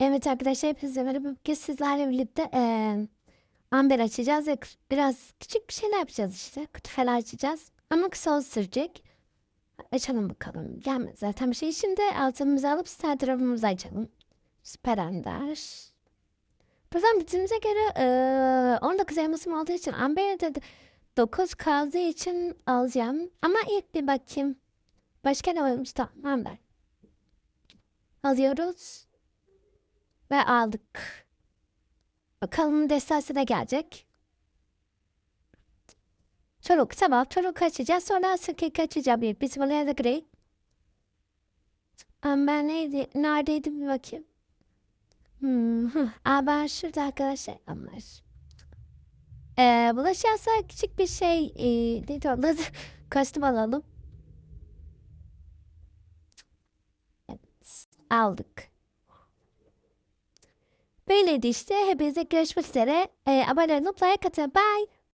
Evet arkadaşlar hepinize merhaba. Bugün sizlerle birlikte eee amber açacağız ve biraz küçük bir şeyler yapacağız işte. Kutu falan açacağız. Ama kısa olsun sürecek. Açalım bakalım. Gelmez zaten bir şey. Şimdi altımızı alıp sağ tarafımızı açalım. Süper ender. Buradan bitimize göre eee 19 elmasım olduğu için amberde de 9 kaldığı için alacağım. Ama ilk bir bakayım. Başka ne varmış? Tamam amber. Alıyoruz. Ve aldık. Bakalım destası da gelecek. Çoruk tamam. Çoruk açacağız. Sonra sıkık açacağım. Bizim oraya da grey. Ama ben neydi? Neredeydim bir bakayım. Hmm. Aa, ben şurada arkadaşlar. Ama. Ee, bulaşarsa küçük bir şey. E, neydi o? Lazer kostüm alalım. Evet. Aldık. Böyleydi işte. Hepinize görüşmek üzere. Ee, abone olup like. Bye.